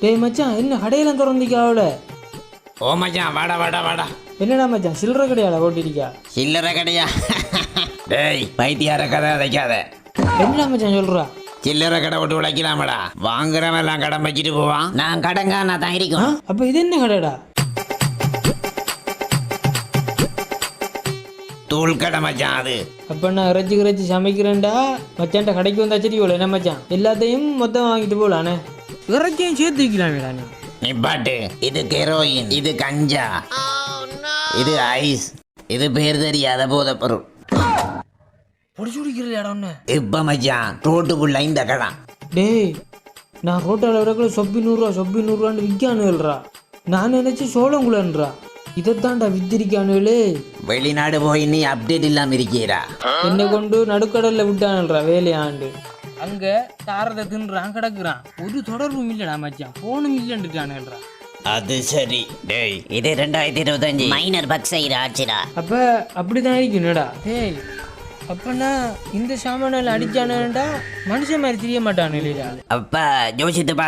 டேய் மச்சான் என்ன கடையெல்லாம் திறந்திக்காவில ஓ மச்சான் வாடா வாடா வாடா. என்னடா மச்சான் சில்லற கடையால ஓட்டிருக்கா சில்லறை கடையா? டேய் பைத்தியார கதை அதைக்காத. என்னடா மச்சான் சொல்றா? சில்லறை கடை விட்டு உழைக்கலாமடா வாங்குறவன் எல்லாம் கடன் வச்சுட்டு போவான். நான் கடங்கானா தான் ஆ, இருக்கும் அப்ப இது என்ன கடைடா? தூள் கடை மச்சான் அது. அப்ப நான் இறைச்சி இறைச்சி சமைக்கிறேன்டா. மச்சான்ட்ட கடைக்கு வந்தா சரி போல என்ன மச்சான்? எல்லாத்தையும் மொத்தம் வாங்கிட்டு போலானே. இறைச்சியும் சேர்த்து வைக்கலாமேடா நீ நிப்பாட்டு. இது கெரோயின். இது கஞ்சா. இது ஐஸ். இது பேர் தெரியாத போதைப் பொருள் பிடிச்சி குடிக்கிறலையாடா ஒன்று இப்ப மச்சான் ரோட்டுக்குள்ள இந்த கடை டேய் நான் ரோட்டால் வரக்குள்ள சொப்பி நூறுரூவா சொப்பி நூறுரூவான்னு விற்கானுல்றா நான் நினச்சி சோளங்குளன்றா இதைத்தான்டா வித்திரிக்கானுகளே வெளிநாடு போய் நீ அப்டேட் இல்லாம இருக்கீரா என்னை கொண்டு நடுக்கடல்ல விட்டானுல்றா வேலையாண்டு. அங்க தாரதை தின்றான் கிடக்குறான். ஒரு தொடர்பும் இல்லடா மச்சான். போனும் இல்லைன்னுட்டானுல்றா அது சரி. டேய் இது ரெண்டாயிரத்தி இருபத்தஞ்சு. மைனர் பக்ஸைடு ஆச்சுடா. அப்ப அப்படிதான் இருக்கணும்டா டேய் அப்பனா இந்த சாமானில் அடிச்சானுடா மனுஷன் மாதிரி தெரிய மாட்டானு இல்லையா அப்ப யோசித்து பாரு.